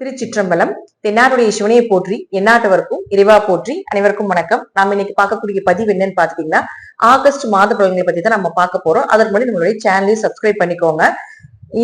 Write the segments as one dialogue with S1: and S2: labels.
S1: திருச்சிற்றம்பலம் தென்னாருடைய சிவனையை போற்றி எந்நாட்டவருக்கும் இறைவா போற்றி அனைவருக்கும் வணக்கம். நாம இன்னைக்கு பார்க்கக்கூடிய பதிவு என்னன்னு பாத்தீங்கன்னா ஆகஸ்ட் மாத பலன்களை பத்தி தான் நம்ம பார்க்க போறோம். அதற்கு முன்னாடி நம்மளுடைய சேனலை சப்ஸ்கிரைப் பண்ணிக்கோங்க.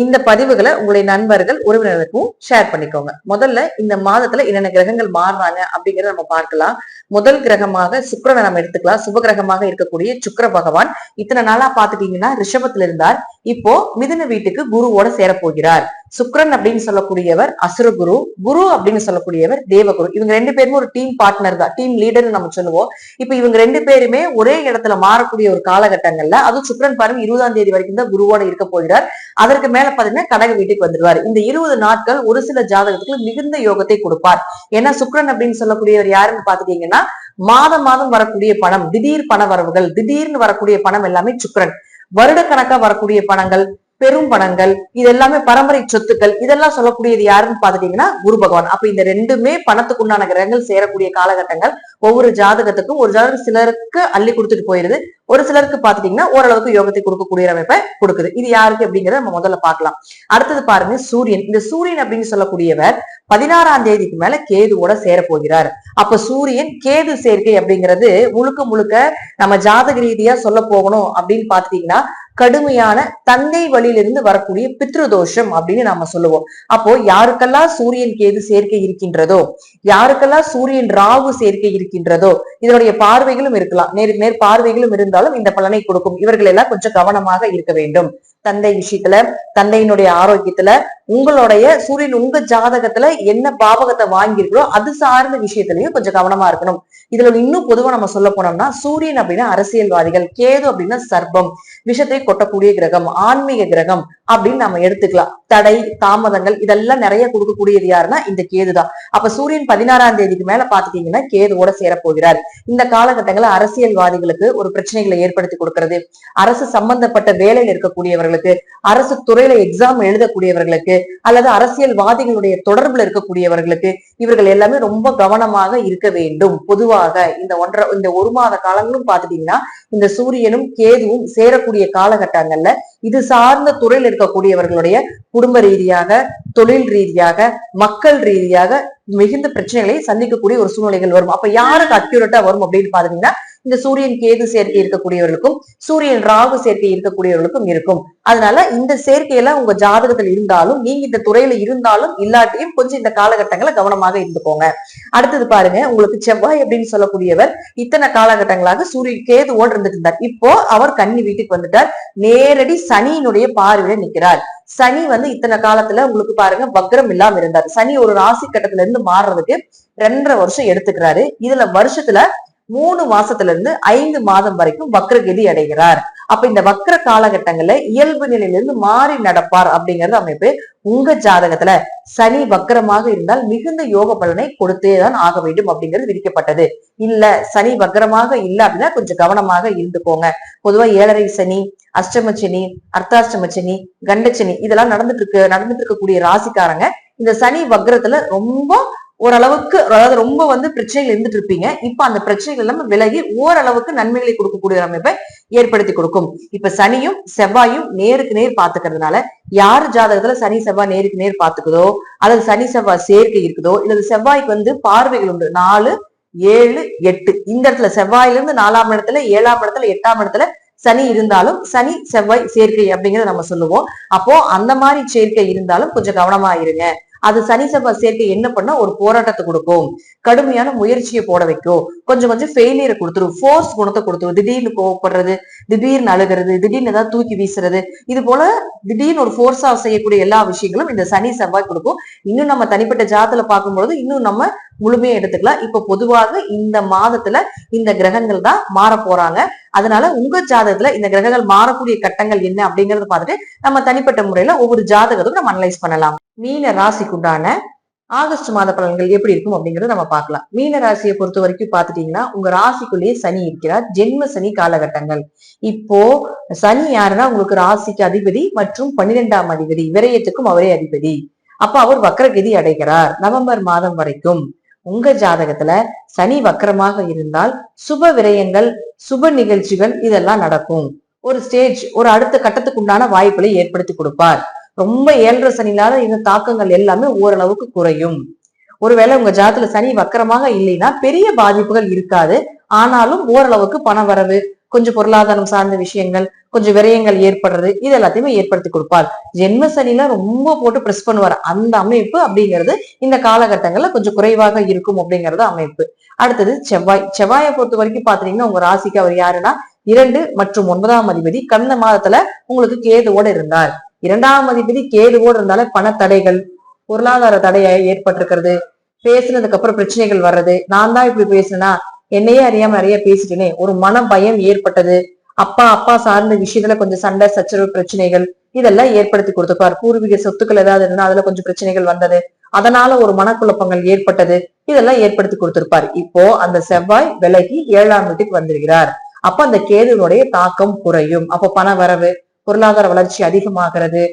S1: இந்த பதிவுகளை உங்களுடைய நண்பர்கள் உறவினருக்கும் ஷேர் பண்ணிக்கோங்க. முதல்ல இந்த மாதத்துல என்னென்ன கிரகங்கள் மாறுறாங்க அப்படிங்கறத நம்ம பார்க்கலாம். முதல் கிரகமாக சுக்கிரனை நம்ம எடுத்துக்கலாம். சுப கிரகமாக இருக்கக்கூடிய சுக்கர பகவான். இத்தனை நாளா பாத்துட்டீங்கன்னா ரிஷபத்துல இருந்தார். இப்போ மிதுன வீட்டுக்கு குருவோட சேரப்போகிறார். சுக்ரன் அப்படின்னு சொல்லக்கூடியவர் அசுரகுரு குரு. அப்படின்னு சொல்லக்கூடியவர் தேவகுரு. இவங்க ரெண்டு பேருமே ஒரு டீம் பார்ட்னர் தான். டீம் லீடர்னு நம்ம சொல்லுவோம். இப்ப இவங்க ரெண்டு பேருமே ஒரே இடத்துல மாறக்கூடிய ஒரு காலகட்டங்கள்ல அதுவும் சுக்ரன் பாருங்க இருபதாம் தேதி வரைக்கும் தான் குருவோட இருக்க போகிறார். அதற்கு மேல பாத்தீங்கன்னா கடக வீட்டுக்கு வந்துடுவார் இந்த இருபது நாட்கள் ஒரு சில ஜாதகத்துக்கு மிகுந்த யோகத்தை கொடுப்பார். ஏன்னா சுக்ரன் அப்படின்னு சொல்லக்கூடியவர் யாருன்னு பாத்துட்டீங்கன்னா மாதம் மாதம் வரக்கூடிய பணம் திடீர் பண வரவுகள் திடீர்னு வரக்கூடிய பணம் எல்லாமே சுக்ரன் வருடக்கணக்கா வரக்கூடிய பணங்கள் பெரும் பணங்கள் இது எல்லாமே பரம்பரை சொத்துக்கள் இதெல்லாம் சொல்லக்கூடியது யாருன்னு பாத்துட்டீங்கன்னா குரு பகவான். அப்ப இந்த ரெண்டுமே பணத்துக்கு உண்டான கிரகங்கள் சேரக்கூடிய காலகட்டங்கள் ஒவ்வொரு ஜாதகத்துக்கும் ஒரு ஜாதகம் சிலருக்கு அள்ளி கொடுத்துட்டு போயிருது. ஒரு சிலருக்கு பாத்துட்டீங்கன்னா ஓரளவுக்கு யோகத்தை கொடுக்கக்கூடிய அமைப்பை கொடுக்குது. இது யாருக்கு அப்படிங்கறத நம்ம முதல்ல பாக்கலாம் அடுத்தது பாருங்க சூரியன். இந்த சூரியன் அப்படின்னு சொல்லக்கூடியவர் பதினாறாம் தேதிக்கு மேல கேதுவோட சேர போகிறார் அப்ப சூரியன் கேது சேர்க்கை அப்படிங்கிறது முழுக்க முழுக்க நம்ம ஜாதக ரீதியா சொல்ல போகணும் அப்படின்னு பாத்துட்டீங்கன்னா கடுமையான தந்தை வழியிலிருந்து வரக்கூடிய பித்ருதோஷம் அப்படின்னு நாம சொல்லுவோம். அப்போ யாருக்கெல்லாம் சூரியன் கேது சேர்க்கை இருக்கின்றதோ யாருக்கெல்லாம் சூரியன் ராகு சேர்க்கை இருக்கின்றதோ இதனுடைய பார்வைகளும் இருக்கலாம். நேருக்கு நேர் பார்வைகளும் இருந்தாலும் இந்த பலனை கொடுக்கும். இவர்கள் எல்லாம் கொஞ்சம் கவனமாக இருக்க வேண்டும். தந்தை விஷயத்துல தந்தையினுடைய ஆரோக்கியத்துல உங்களுடைய சூரியன் உங்க ஜாதகத்துல என்ன பாவகத்தை வாங்கியிருக்கோ அது சார்ந்த விஷயத்திலையும் கொஞ்சம் கவனமா இருக்கணும். இதுல இன்னும் பொதுவா நம்ம சொல்ல போனோம்னா சூரியன் அப்படின்னா அரசியல்வாதிகள் கேது அப்படின்னா சர்ப்பம் விஷத்தை கொட்டக்கூடிய கிரகம் ஆன்மீக கிரகம் அப்படின்னு நம்ம எடுத்துக்கலாம். தடை தாமதங்கள் இதெல்லாம் நிறைய கொடுக்கக்கூடியது யாருன்னா இந்த கேதுதான். அப்ப சூரியன் பதினாறாம் தேதிக்கு மேல பாத்துட்டீங்கன்னா கேதுவோட சேரப்போகிறார். இந்த காலகட்டங்கள்ல அரசியல்வாதிகளுக்கு ஒரு பிரச்சனைகளை ஏற்படுத்தி கொடுக்கறது. அரசு சம்பந்தப்பட்ட வேலையில் இருக்கக்கூடியவர்களுக்கு அரசு துறையில எக்ஸாம் எழுதக்கூடியவர்களுக்கு அல்லது அரசியல்வாதிகளுடைய தொடர்புல இருக்கக்கூடியவர்களுக்கு இவர்கள் எல்லாமே ரொம்ப கவனமாக இருக்க வேண்டும். பொதுவாக இந்த ஒன்றரை இந்த ஒரு மாத காலங்களும் பாத்துட்டீங்கன்னா இந்த சூரியனும் கேதுவும் சேரக்கூடிய காலகட்டங்கள்ல இது சார்ந்த துறையில் இருக்கக்கூடியவர்களுடைய குடும்ப ரீதியாக தொழில் ரீதியாக மக்கள் ரீதியாக மிகுந்த பிரச்சனைகளை சந்திக்கக்கூடிய ஒரு சூழ்நிலைகள் வரும். அப்ப யாருக்கு அக்யூரேட்டா வரும் அப்படின்னு பாத்தீங்கன்னா இந்த சூரியன் கேது சேர்க்கை இருக்கக்கூடியவர்களுக்கும் சூரியன் ராகு சேர்க்கை இருக்கக்கூடியவர்களுக்கும் இருக்கும். அதனால இந்த சேர்க்கையெல்லாம் உங்க ஜாதகத்தில் இருந்தாலும் நீங்க இந்த துறையில இருந்தாலும் இல்லாட்டியும் கொஞ்சம் இந்த காலகட்டங்களை கவனமாக இருந்துக்கோங்க. அடுத்தது பாருங்க உங்களுக்கு செவ்வாய் அப்படின்னு சொல்லக்கூடியவர் இத்தனை காலகட்டங்களாக சூரிய கேதுவோடு இருந்துட்டு இருந்தார். இப்போ அவர் கன்னி வீட்டுக்கு வந்துட்டார். நேரடி சனியினுடைய பார்வையில நிக்கிறார். சனி வந்து இத்தனை காலத்துல உங்களுக்கு பாருங்க வக்ரம் இல்லாம இருந்தார். சனி ஒரு ராசி கட்டத்துல இருந்து மாறுறதுக்கு ரெண்டரை வருஷம் எடுத்துக்கிறாரு. இதுல வருஷத்துல மூணு மாசத்துல இருந்து ஐந்து மாதம் வரைக்கும் வக்ரகதி அடைகிறார். அப்ப இந்த வக்ர காலகட்டங்கள்ல இயல்பு நிலையிலிருந்து மாறி நடப்பார் அப்படிங்கறது அமைப்பு உங்க ஜாதகத்துல சனி வக்கரமாக இருந்தால் மிகுந்த யோக பலனை கொடுத்தேதான் ஆக வேண்டும் அப்படிங்கிறது விதிக்கப்பட்டது. இல்ல சனி வக்கரமாக இல்ல அப்படின்னா கொஞ்சம் கவனமாக இருந்துக்கோங்க. பொதுவா ஏழரை சனி அஷ்டம சனி அர்த்தாஷ்டம சனி கண்டச்சனி இதெல்லாம் நடந்துட்டு இருக்கு நடந்துட்டு இருக்கக்கூடிய ராசிக்காரங்க இந்த சனி வக்ரத்துல ரொம்ப ஓரளவுக்கு அதாவது ரொம்ப வந்து பிரச்சனைகள் இருந்துட்டு இருப்பீங்க. இப்ப அந்த பிரச்சனைகள் எல்லாமே விலகி ஓரளவுக்கு நன்மைகளை கொடுக்கக்கூடிய அமைப்பை ஏற்படுத்தி கொடுக்கும். இப்ப சனியும் செவ்வாயும் நேருக்கு நேர் பாத்துக்கிறதுனால யார் ஜாதகத்துல சனி செவ்வாய் நேருக்கு நேர் பாத்துக்குதோ அல்லது சனி செவ்வாய் சேர்க்கை இருக்குதோ இல்லது செவ்வாய்க்கு வந்து பார்வைகள் உண்டு. நாலு ஏழு எட்டு. இந்த இடத்துல செவ்வாயில இருந்து நாலாம் இடத்துல ஏழாம் இடத்துல எட்டாம் இடத்துல சனி இருந்தாலும் சனி செவ்வாய் சேர்க்கை அப்படிங்கறத நம்ம சொல்லுவோம். அப்போ அந்த மாதிரி சேர்க்கை இருந்தாலும் கொஞ்சம் கவனமா இருங்க. அது சனி செவ்வாய் சேர்க்கை என்ன பண்ணா ஒரு போராட்டத்தை கொடுக்கும். கடுமையான முயற்சியை போட வைக்கும். கொஞ்சம் கொஞ்சம் ஃபெயிலியரை கொடுத்துரும். ஃபோர்ஸ் குணத்தை கொடுத்துரும். திடீர்னு கோவப்படுறது திடீர்னு அழுகிறது திடீர்னு ஏதாவது தூக்கி வீசுறது. இது போல திடீர்னு ஒரு ஃபோர்ஸா செய்யக்கூடிய எல்லா விஷயங்களும் இந்த சனி செவ்வாய் கொடுக்கும். இன்னும் நம்ம தனிப்பட்ட ஜாதத்துல பார்க்கும்பொழுது இன்னும் நம்ம முழுமையா எடுத்துக்கலாம். இப்ப பொதுவாக இந்த மாதத்துல இந்த கிரகங்கள் தான் மாற போறாங்க. அதனால உங்க ஜாதகத்துல இந்த கிரகங்கள் மாறக்கூடிய கட்டங்கள் என்ன அப்படிங்கறத பார்த்துட்டு நம்ம தனிப்பட்ட முறையில ஒவ்வொரு ஜாதகத்துக்கும் நம்ம அனலைஸ் பண்ணலாம். மீன ராசிக்குண்டான ஆகஸ்ட் மாத பலன்கள் எப்படி இருக்கும் அப்படிங்கறத நம்ம பார்க்கலாம். மீன ராசியை பொறுத்த வரைக்கும் பாத்துட்டீங்கன்னா உங்க ராசிக்குள்ளேயே சனி இருக்கிறார். ஜென்ம சனி காலகட்டங்கள். இப்போ சனி யாருன்னா உங்களுக்கு ராசிக்கு அதிபதி மற்றும் பன்னிரெண்டாம் அதிபதி. விரயத்துக்கும் அவரே அதிபதி. அப்ப அவர் வக்கரகதி அடைகிறார் நவம்பர் மாதம் வரைக்கும். உங்க ஜாதகத்துல சனி வக்கரமாக இருந்தால் சுப விரயங்கள் சுப நிகழ்ச்சிகள் இதெல்லாம் நடக்கும். ஒரு ஸ்டேஜ் ஒரு அடுத்த கட்டத்துக்கு உண்டான வாய்ப்புகளை ஏற்படுத்தி கொடுப்பார். ரொம்ப ஏழரை சனினால இந்த தாக்கங்கள் எல்லாமே ஓரளவுக்கு குறையும். ஒருவேளை உங்க ஜாதத்துல சனி வக்கரமாக இல்லைன்னா பெரிய பாதிப்புகள் இருக்காது. ஆனாலும் ஓரளவுக்கு பண வரவு கொஞ்சம் பொருளாதாரம் சார்ந்த விஷயங்கள் கொஞ்சம் விரயங்கள் ஏற்படுறது இது எல்லாத்தையுமே ஏற்படுத்தி கொடுப்பார். ஜென்ம சனில ரொம்ப போட்டு பிரஸ் பண்ணுவார். அந்த அமைப்பு அப்படிங்கிறது இந்த காலகட்டங்கள்ல கொஞ்சம் குறைவாக இருக்கும் அப்படிங்கறது அமைப்பு. அடுத்தது செவ்வாய். செவ்வாயை பொறுத்த வரைக்கும் பாத்தீங்கன்னா உங்க ராசிக்கு அவர் யாருன்னா இரண்டு மற்றும் ஒன்பதாம் அதிபதி கடந்த மாதத்துல உங்களுக்கு கேதுவோட இருந்தார். இரண்டாம் அதிபதி கேதுவோடு இருந்தாலே பண தடைகள் பொருளாதார தடையை ஏற்பட்டிருக்கிறது. பேசுனதுக்கு அப்புறம் பிரச்சனைகள் வர்றது. நான் தான் இப்படி பேசுனா என்னையே அறியாம நிறைய பேசிட்டேனே. ஒரு மன பயம் ஏற்பட்டது. அப்பா அப்பா சார்ந்த விஷயத்துல கொஞ்சம் சண்டை சச்சரவு பிரச்சனைகள் இதெல்லாம் ஏற்படுத்தி கொடுத்துப்பார் பூர்வீக சொத்துக்கள் ஏதாவது இருந்தா அதுல கொஞ்சம் பிரச்சனைகள் வந்தது. அதனால ஒரு மனக்குழப்பங்கள் ஏற்பட்டது. இதெல்லாம் ஏற்படுத்தி கொடுத்திருப்பார் இப்போ அந்த செவ்வாய் விலகி ஏழாம் வீட்டுக்கு வந்திருக்கிறார். அப்ப அந்த கேதுனுடைய தாக்கம் குறையும். அப்ப பண வரவு பொருளாதார வளர்ச்சி அதிகமாகிறது.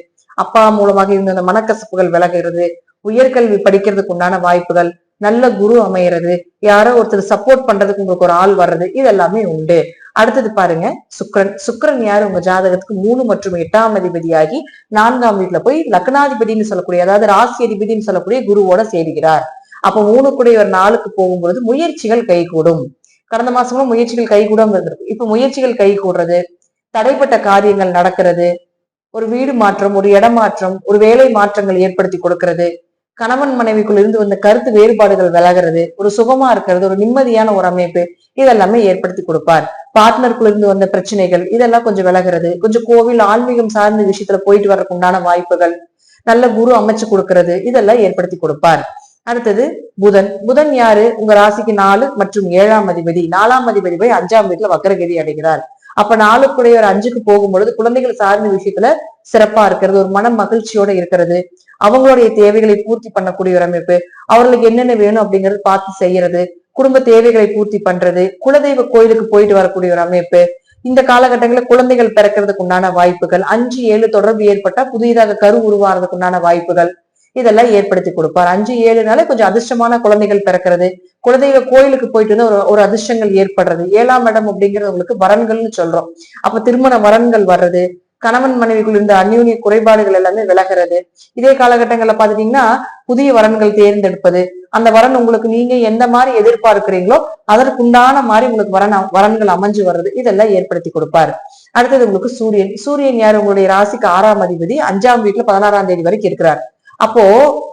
S1: அப்பா மூலமாக இருந்த அந்த மனக்கசப்புகள் விலகுறது. உயர்கல்வி படிக்கிறதுக்கு உண்டான வாய்ப்புகள் நல்ல குரு அமையிறது யாரோ ஒருத்தர் சப்போர்ட் பண்றதுக்கு உங்களுக்கு ஒரு ஆள் வர்றது இது எல்லாமே உண்டு. அடுத்தது பாருங்க சுக்ரன் சுக்ரன் யாரு? உங்க ஜாதகத்துக்கு மூணு மற்றும் எட்டாம் அதிபதியாகி நான்காம் வீட்டுல போய் லக்னாதிபதினு சொல்லக்கூடிய அதாவது ராசி அதிபதினு சொல்லக்கூடிய குருவோட சேருகிறார். அப்ப மூணு கூட ஒரு நாளுக்கு போகும்பொழுது முயற்சிகள் கைகூடும். கடந்த மாசமும் முயற்சிகள் கைகூடாம இருந்திருக்கு. இப்ப முயற்சிகள் கைகூடுறது தடைப்பட்ட காரியங்கள் நடக்கிறது. ஒரு வீடு மாற்றம் ஒரு இடமாற்றம் ஒரு வேலை மாற்றங்கள் ஏற்படுத்தி கொடுக்கிறது. கணவன் மனைவிக்குள் இருந்து வந்த கருத்து வேறுபாடுகள் விலகிறது. ஒரு சுகமா இருக்கிறது ஒரு நிம்மதியான ஒரு அமைப்பு இதெல்லாமே ஏற்படுத்தி கொடுப்பார். பார்ட்னருக்குள்ள இருந்து வந்த பிரச்சனைகள் இதெல்லாம் கொஞ்சம் விலகிறது. கொஞ்சம் கோவில் ஆன்மீகம் சார்ந்த விஷயத்துல போயிட்டு வர்றதுக்கு உண்டான வாய்ப்புகள் நல்ல குரு அமைச்சு கொடுக்கறது இதெல்லாம் ஏற்படுத்தி கொடுப்பார். அடுத்தது புதன். புதன் யாரு? உங்க ராசிக்கு நாலு மற்றும் ஏழாம் அதிபதி. நாலாம் அதிபதி போய் அஞ்சாம் வீட்டுல வக்கரகிரி அடைகிறார். அப்ப நாளுக்குடைய ஒரு அஞ்சுக்கு போகும்பொழுது குழந்தைகள் சார்ந்த விஷயத்துல சிறப்பா இருக்கிறது ஒரு மன மகிழ்ச்சியோட இருக்கிறது. அவங்களுடைய தேவைகளை பூர்த்தி பண்ணக்கூடிய ஒரு அமைப்பு. அவர்களுக்கு என்னென்ன வேணும் அப்படிங்கறது பார்த்து செய்யறது. குடும்ப தேவைகளை பூர்த்தி பண்றது. குலதெய்வ கோயிலுக்கு போயிட்டு வரக்கூடிய ஒரு அமைப்பு. இந்த காலகட்டங்களில் குழந்தைகள் பிறக்கிறதுக்கு உண்டான வாய்ப்புகள். அஞ்சு ஏழு தொடர்பு ஏற்பட்டா புதிதாக கரு உருவாகிறதுக்கு உண்டான வாய்ப்புகள். இதெல்லாம் ஏற்படுத்தி கொடுப்பார். அஞ்சு ஏழுனால கொஞ்சம் அதிர்ஷ்டமான குழந்தைகள் பிறக்கிறது. குலதெய்வ கோயிலுக்கு போயிட்டு வந்து ஒரு ஒரு அதிர்ஷ்டங்கள் ஏற்படுறது. ஏழாம் இடம் அப்படிங்கிறது உங்களுக்கு வரன்கள்னு சொல்றோம். அப்ப திருமண வரன்கள் வர்றது கணவன் மனைவிக்குள் இருந்த அந்யூன்ய குறைபாடுகள் எல்லாமே விலகிறது. இதே காலகட்டங்கள்ல பாத்துட்டீங்கன்னா புதிய வரன்கள் தேர்ந்தெடுப்பது அந்த வரன் உங்களுக்கு நீங்க எந்த மாதிரி எதிர்பார்க்கிறீங்களோ அதற்குண்டான மாதிரி உங்களுக்கு வரன் வரன்கள் அமைஞ்சு வர்றது. இதெல்லாம் ஏற்படுத்தி கொடுப்பாரு. அடுத்தது உங்களுக்கு சூரியன். சூரியன் யார்? உங்களுடைய ராசிக்கு ஆறாம் அதிபதி. அஞ்சாம் வீட்டுல பதினாறாம் தேதி வரைக்கும் இருக்கிறார். அப்போ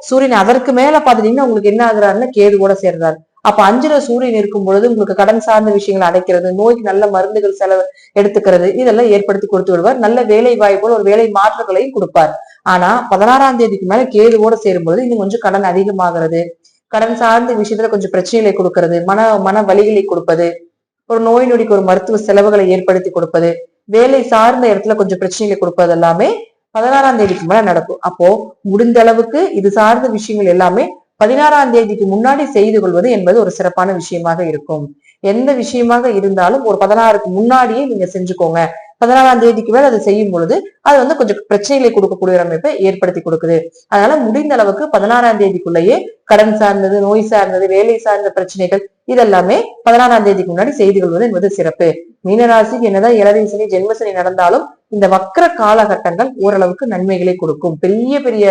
S1: சூரியன் அதற்கு மேல பாத்துட்டீங்கன்னா உங்களுக்கு என்ன ஆகுறாருன்னா கேது கூட சேர்றாரு. அப்ப அஞ்சுல சூரியன் இருக்கும் பொழுது உங்களுக்கு கடன் சார்ந்த விஷயங்களை அடைக்கிறது நோய்க்கு நல்ல மருந்துகள் செலவு எடுத்துக்கிறது இதெல்லாம் ஏற்படுத்தி கொடுத்து விடுவார். நல்ல வேலை வாய்ப்புகள் ஒரு வேலை மாற்றங்களையும் கொடுப்பார். ஆனா பதினாறாம் தேதிக்கு மேல கேதுவோட சேரும்பொழுது இன்னும் கொஞ்சம் கடன் அதிகமாகிறது. கடன் சார்ந்த விஷயத்துல கொஞ்சம் பிரச்சனைகளை கொடுக்கறது மன மன வலிகளை கொடுப்பது ஒரு நோய் நொடிக்கு ஒரு மருத்துவ செலவுகளை ஏற்படுத்தி கொடுப்பது வேலை சார்ந்த இடத்துல கொஞ்சம் பிரச்சனைகளை கொடுப்பது எல்லாமே பதினாறாம் தேதிக்கு மேல நடக்கும். அப்போ முடிந்த அளவுக்கு இது சார்ந்த விஷயங்கள் எல்லாமே பதினாறாம் தேதிக்கு முன்னாடி செய்து கொள்வது என்பது ஒரு சிறப்பான விஷயமாக இருக்கும். எந்த விஷயமாக இருந்தாலும் ஒரு பதினாறுக்கு முன்னாடியே நீங்க செஞ்சுக்கோங்க. பதினாறாம் தேதிக்கு மேல அதை செய்யும் பொழுது அது வந்து கொஞ்சம் பிரச்சனைகளை கொடுக்கக்கூடிய ஒரு அமைப்பை ஏற்படுத்தி கொடுக்குது. அதனால முடிந்த அளவுக்கு பதினாறாம் தேதிக்குள்ளேயே கடன் சார்ந்தது நோய் சார்ந்தது வேலை சார்ந்த பிரச்சனைகள் இதெல்லாமே பதினாறாம் தேதிக்கு முன்னாடி செய்து கொள்வது என்பது சிறப்பு. மீனராசிக்கு என்னதான் இளவை சனி ஜென்மசனி நடந்தாலும் இந்த வக்கர காலகட்டங்கள் ஓரளவுக்கு நன்மைகளை கொடுக்கும். பெரிய பெரிய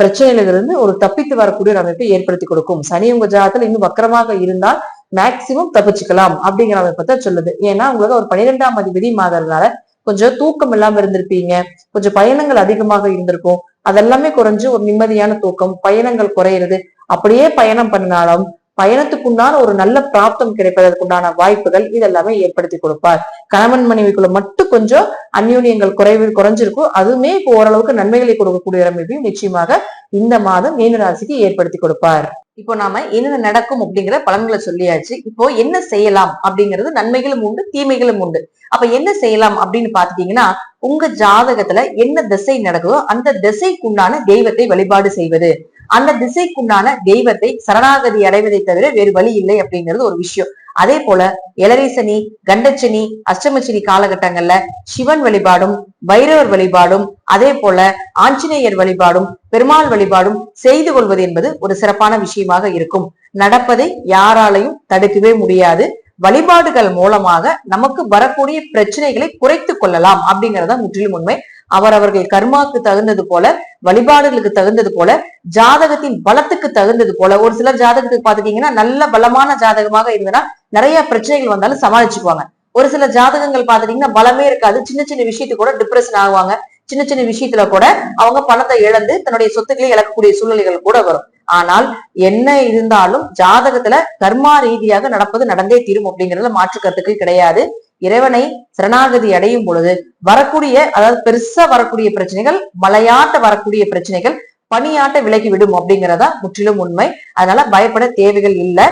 S1: பிரச்சனைகளிலிருந்து ஒரு தப்பித்து வரக்கூடிய ஒரு அமைப்பை ஏற்படுத்தி கொடுக்கும். சனி உங்க ஜாதத்துல இன்னும் வக்கரமாக இருந்தால் மேக்சிமம் தப்பிச்சுக்கலாம் அப்படிங்கிற அமைப்பை தான் சொல்லுது. ஏன்னா உங்களுக்கு ஒரு பனிரெண்டாம் அதிபதி மாதறதுனால கொஞ்சம் தூக்கம் இல்லாம இருந்திருப்பீங்க. கொஞ்சம் பயணங்கள் அதிகமாக இருந்திருக்கும். அதெல்லாமே குறைஞ்சு ஒரு நிம்மதியான தூக்கம் பயணங்கள் குறையிறது. அப்படியே பயணம் பண்ணினாலும் பயணத்துக்குண்டான ஒரு நல்ல பிராப்தம் கிடைப்பதற்குண்டான வாய்ப்புகள் இதெல்லாமே ஏற்படுத்தி கொடுப்பார். கணவன் மனைவிக்குள்ள மட்டும் கொஞ்சம் அந்யூன்யங்கள் குறைவு குறைஞ்சிருக்கும். அதுவுமே இப்போ ஓரளவுக்கு நன்மைகளை கொடுக்கக்கூடிய அமைப்பையும் நிச்சயமாக இந்த மாதம் மீன ராசிக்கு ஏற்படுத்தி கொடுப்பார். இப்போ நாம என்னென்ன நடக்கும் அப்படிங்கிற பலன்களை சொல்லியாச்சு. இப்போ என்ன செய்யலாம் அப்படிங்கிறது நன்மைகளும் உண்டு தீமைகளும் உண்டு. அப்ப என்ன செய்யலாம் அப்படின்னு பாத்துட்டீங்கன்னா உங்க ஜாதகத்துல என்ன திசை நடக்குதோ அந்த திசைக்குண்டான தெய்வத்தை வழிபாடு செய்வது. அந்த திசைக்குண்டான தெய்வத்தை சரணாகதி அடைவதை தவிர வேறு வழி இல்லை அப்படிங்கிறது ஒரு விஷயம். அதே போல எலரிசனி கண்டச்சனி அஷ்டமச்சனி காலகட்டங்கள்ல சிவன் வழிபாடும் பைரவர் வழிபாடும் அதே போல ஆஞ்சநேயர் வழிபாடும் பெருமாள் வழிபாடும் செய்து கொள்வது என்பது ஒரு சிறப்பான விஷயமாக இருக்கும். நடப்பதை யாராலையும் தடுக்கவே முடியாது. வழிபாடுகள் மூலமாக நமக்கு வரக்கூடிய பிரச்சனைகளை குறைத்து கொள்ளலாம் அப்படிங்கறத முற்றிலும் உண்மை. அவரவர்கள் கர்மாக்கு தகுந்தது போல வழிபாடுகளுக்கு தகுந்தது போல ஜாதகத்தின் பலத்துக்கு தகுந்தது போல ஒரு சிலர் ஜாதகத்துக்கு பாத்துட்டீங்கன்னா நல்ல பலமான ஜாதகமாக இருந்ததுன்னா நிறைய பிரச்சனைகள் வந்தாலும் சமாளிச்சுக்குவாங்க. ஒரு சில ஜாதகங்கள் பாத்துட்டீங்கன்னா பலமே இருக்காது. சின்ன சின்ன விஷயத்துக்கு கூட டிப்ரெஷன் ஆகுவாங்க. சின்ன சின்ன விஷயத்துல கூட அவங்க பணத்தை இழந்து தன்னுடைய சொத்துக்களை இழக்கக்கூடிய சூழ்நிலைகள் கூட வரும். ஆனால் என்ன இருந்தாலும் ஜாதகத்துல கர்மா ரீதியாக நடப்பது நடந்தே தீரும் அப்படிங்கறதுல மாற்று கருத்துக்கள் கிடையாது. இறைவனை சரணாகதி அடையும் பொழுது வரக்கூடிய அதாவது பெருசா வரக்கூடிய பிரச்சனைகள் மலையாட்ட வரக்கூடிய பிரச்சனைகள் பணியாட்ட விலகி விடும் அப்படிங்கறதா முற்றிலும் உண்மை. அதனால பயப்பட தேவைகள் இல்லை.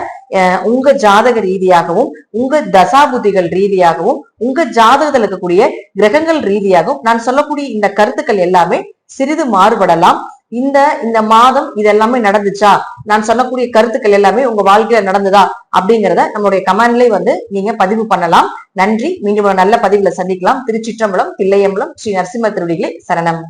S1: உங்க ஜாதக ரீதியாகவும் உங்க தசாபுத்திகள் ரீதியாகவும் உங்க ஜாதகத்தில் இருக்கக்கூடிய கிரகங்கள் ரீதியாகவும் நான் சொல்லக்கூடிய இந்த கருத்துக்கள் எல்லாமே சிறிது மாறுபடலாம். இந்த இந்த மாதம் இது எல்லாமே நடந்துச்சா? நான் சொல்லக்கூடிய கருத்துக்கள் எல்லாமே உங்க வாழ்க்கையில நடந்ததா? அப்படிங்கிறத நம்மளுடைய கமெண்ட்லயே வந்து நீங்க பதிவு பண்ணலாம். நன்றி. மீண்டும் நல்ல பதிவுல சந்திக்கலாம். திருச்சிற்றம்பலம் தில்லையம்பலம் ஸ்ரீ நரசிம்ம திருடிகளே சரணம்.